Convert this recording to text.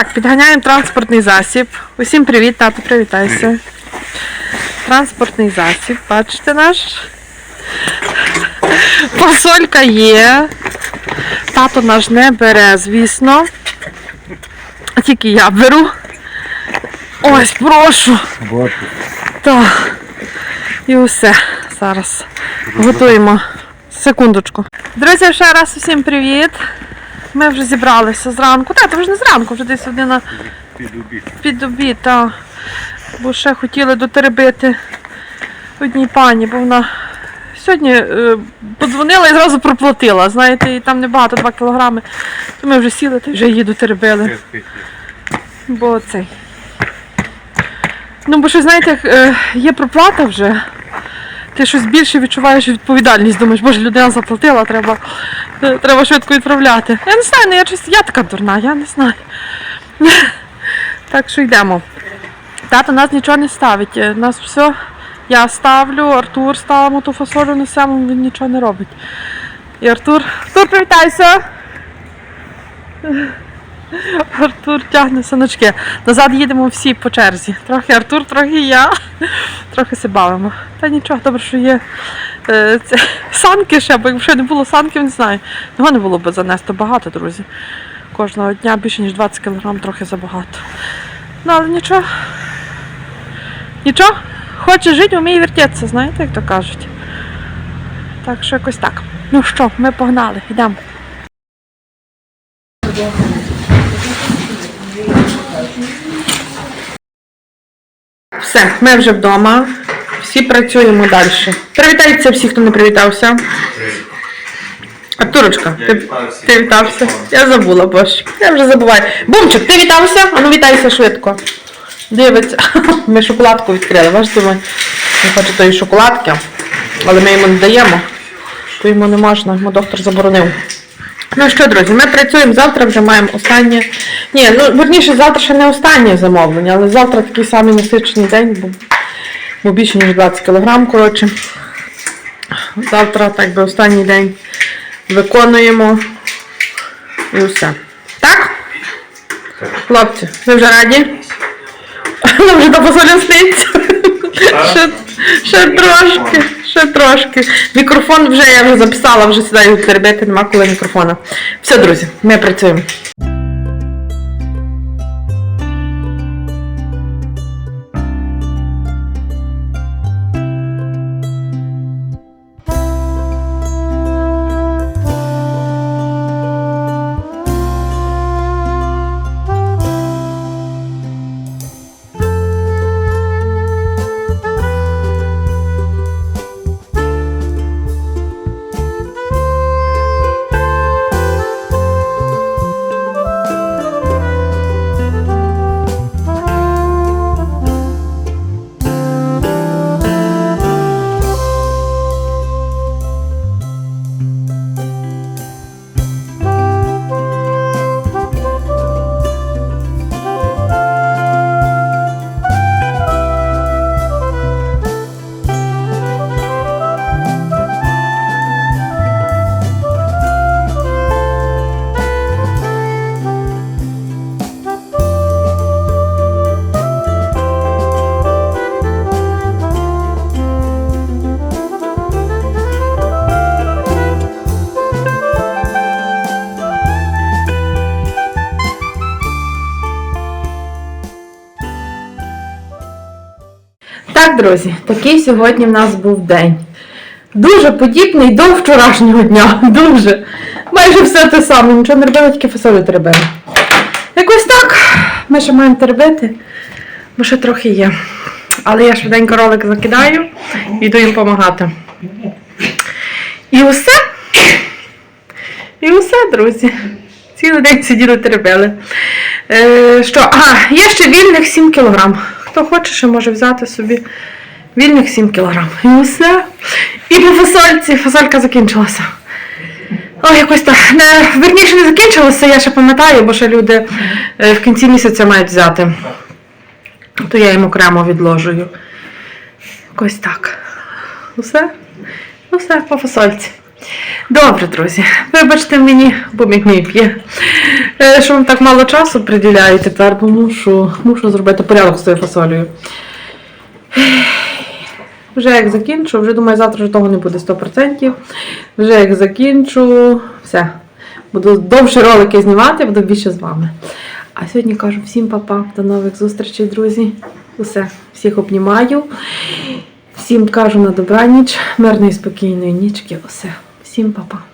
Так, підганяємо транспортний засіб. Усім привіт, тато, привітайся. Транспортний засіб, бачите наш. Фасолька є. Тато наш не бере, звісно. Тільки я беру. Ось, прошу. Так. І усе. Зараз готуємо. Секундочку. Друзі, ще раз усім привіт. Ми вже зібралися зранку. Та, то вже не зранку, вже десь година Під обід. під обід, та. Бо ще хотіли дотеребити одній пані, бо вона сьогодні е, подзвонила і зразу проплатила. Знаєте, і там небагато 2 кілограми. То ми вже сіли та вже її дотеребили. Бо цей. Ну, бо що, знаєте, е, є проплата вже. Ти щось більше відчуваєш відповідальність. Думаєш, боже, людина заплатила, треба, треба швидко відправляти. Я не знаю, ну я щось, я така дурна, я не знаю. Так що йдемо. Тато нас нічого не ставить. е, Нас все. Я ставлю, Артур ставимо ту фасолю несемо, він нічого не робить. І Артур. Артур, привітайся! Артур тягне саночки. Назад їдемо всі по черзі. Трохи Артур, трохи я. Трохи се бавимо. Та нічого, добре, що є е, це, санки ще, бо якщо не було санків, не знаю. Його не було б занести багато, друзі. Кожного дня більше, ніж 20 кг трохи забагато. Ну, але нічого. Нічого. Хоче жити, вміє вертеться, знаєте, як то кажуть. Так що якось так. Ну що, ми погнали, йдемо. Все, ми вже вдома. Всі працюємо далі. Привітайте всі, хто не привітався. Артурочка, ти, ти вітався? Я забула, боже. Я вже забуваю. Бумчик, ти вітався? А ну вітайся швидко. Дивиться. Ми шоколадку відкрили. Бачите, ми не хоче тої шоколадки, але ми йому не даємо. То йому не можна, йому доктор заборонив. Ну що, друзі, ми працюємо завтра, вже маємо останнє. Ні, ну верніше, завтра ще не останнє замовлення, але завтра такий самий насичений день, бо, бо більше ніж 20 кг, коротше. Завтра так би останній день виконуємо і все. Так? Хлопці, ви вже раді? Ну вже до посоля сниться. Ще, ще трошки, ще трошки. Мікрофон вже я вже записала, вже сідаю теребити, нема коли мікрофона. Все, друзі, ми працюємо. Так, друзі, такий сьогодні в нас був день. Дуже подібний до вчорашнього дня. Дуже. Майже все те саме. Нічого не робили, тільки фасолю теребили. Якось так. Ми ще маємо теребити, бо ще трохи є. Але я швиденько ролик закидаю і йду їм допомагати. І усе. І усе, друзі. Цілий день сиділи теребили. Е, що? А, є ще вільних 7 кілограм. Хто хоче, ще може взяти собі вільних 7 кілограм. І усе. І по фасольці. Фасолька закінчилася. Ой, якось так. Не, верніше не закінчилося, я ще пам'ятаю, бо ще люди е, в кінці місяця мають взяти. То я їм окремо відложую. Якось так. Усе? Усе по фасольці. Добре, друзі. Вибачте мені, бо мій п'є. Е, Що вам так мало часу приділяю тепер, бо мушу, мушу зробити порядок з тою фасолею. Вже як закінчу, вже думаю, завтра вже того не буде 100%. Вже як закінчу, все. Буду довше ролики знімати, буду більше з вами. А сьогодні кажу всім па-па, до нових зустрічей, друзі. Усе, всіх обнімаю. Всім кажу на добраніч, мирної, спокійної нічки. Усе. Всім па-па.